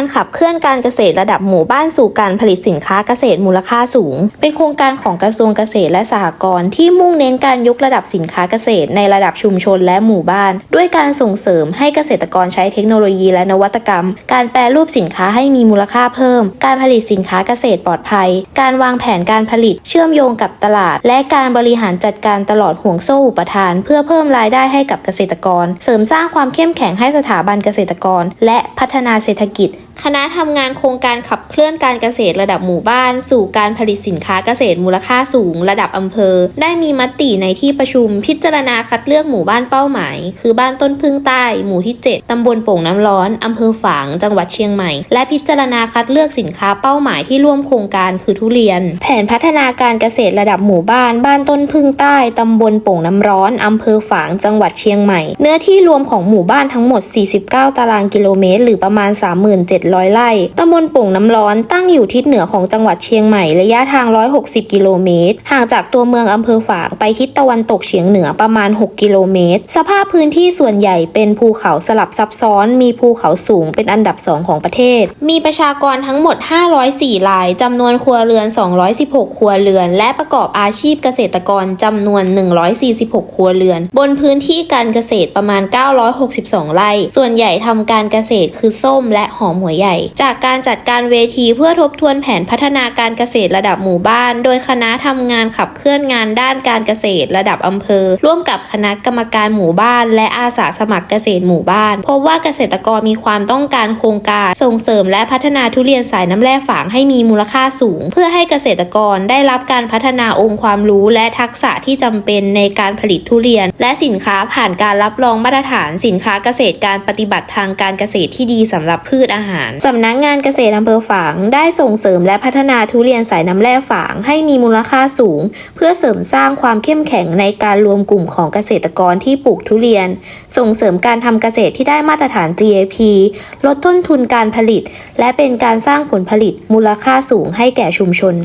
การขับเคลื่อนการเกษตรระดับหมู่บ้านสู่การผลิตสินค้าเกษตรมูลค่าสูง เป็นโครงการของกระทรวงเกษตรและสหกรณ์ที่มุ่งเน้นการยกระดับสินค้าเกษตรในระดับชุมชนและหมู่บ้าน ด้วยการส่งเสริมให้เกษตรกรใช้เทคโนโลยีและนวัตกรรม การแปรรูปสินค้าให้มีมูลค่าเพิ่ม การผลิตสินค้าเกษตรปลอดภัย การวางแผนการผลิตเชื่อมโยงกับตลาด และการบริหารจัดการตลอดห่วงโซ่อุปทาน เพื่อเพิ่มรายได้ให้กับเกษตรกร เสริมสร้างความเข้มแข็งให้สถาบันเกษตรกร และพัฒนาเศรษฐกิจ คณะทำงานโครงการขับเคลื่อนการเกษตรระดับหมู่บ้าน สู่การผลิตสินค้าเกษตรมูลค่าสูง ระดับอำเภอ ได้มีมติในที่ประชุม พิจารณาคัดเลือกหมู่บ้านเป้าหมาย คือบ้านต้นพึ่งใต้ หมู่ที่ 7 ตำบลโป่งน้ำร้อนอำเภอฝาง จังหวัดเชียงใหม่ และพิจารณาคัดเลือกสินค้าเป้าหมายที่ร่วมโครงการคือทุเรียน แผนพัฒนาการเกษตรระดับหมู่บ้าน บ้านต้นพึ่งใต้ตำบลโป่งน้ำร้อนอำเภอฝาง จังหวัดเชียงใหม่ เนื้อที่รวมของหมู่บ้านทั้งหมด 49 ตารางกิโลเมตร หรือประมาณ700 ไร่ตำบลโป่งน้ำร้อนตั้งอยู่ทิศเหนือของจังหวัดเชียงใหม่ระยะทาง 160 กิโลเมตร ห่างจากตัวเมืองอำเภอฝางไปทิศตะวันตกเฉียงเหนือประมาณ 6 กิโลเมตร สภาพพื้นที่ส่วนใหญ่เป็นภูเขาสลับซับซ้อน มีภูเขาสูงเป็นอันดับ 2 ของประเทศ มีประชากรทั้งหมด 504รายจำนวนครัวเรือน 216 ครัวเรือน และประกอบอาชีพเกษตรกรจำนวน 146 ครัวเรือน บนพื้นที่การเกษตรประมาณ 962 ไร่ ส่วนใหญ่ทำการเกษตรคือส้มและหอมหัวใหญ่ จากการจัดการเวทีเพื่อทบทวนแผนพัฒนาการเกษตรระดับหมู่บ้าน โดยคณะทำงานขับเคลื่อนงานด้านการเกษตรระดับอำเภอ ร่วมกับคณะกรรมการหมู่บ้าน และอาสาสมัครเกษตรหมู่บ้าน พบว่าเกษตรกรมีความต้องการโครงการส่งเสริมและพัฒนาทุเรียนสายน้ำแร่ฝางให้มีมูลค่าสูง เพื่อให้เกษตรกรได้รับการพัฒนาองค์ความรู้ และทักษะที่จำเป็นในการผลิตทุเรียน และสินค้าผ่านการรับรองมาตรฐานสินค้าเกษตรการปฏิบัติทางการเกษตรที่ดีสำหรับพืชอาหารสำนักงานเกษตรอำเภอฝาง ได้ส่งเสริมและพัฒนาทุเรียนสายน้ำแร่ฝาง ให้มีมูลค่าสูง เพื่อเสริมสร้างความเข้มแข็งในการรวมกลุ่มของเกษตรกรที่ปลูกทุเรียน ส่งเสริมการทำเกษตรที่ได้มาตรฐาน GAP ลดต้นทุนการผลิต และเป็นการสร้างผลผลิตมูลค่าสูงให้แก่ชุมชน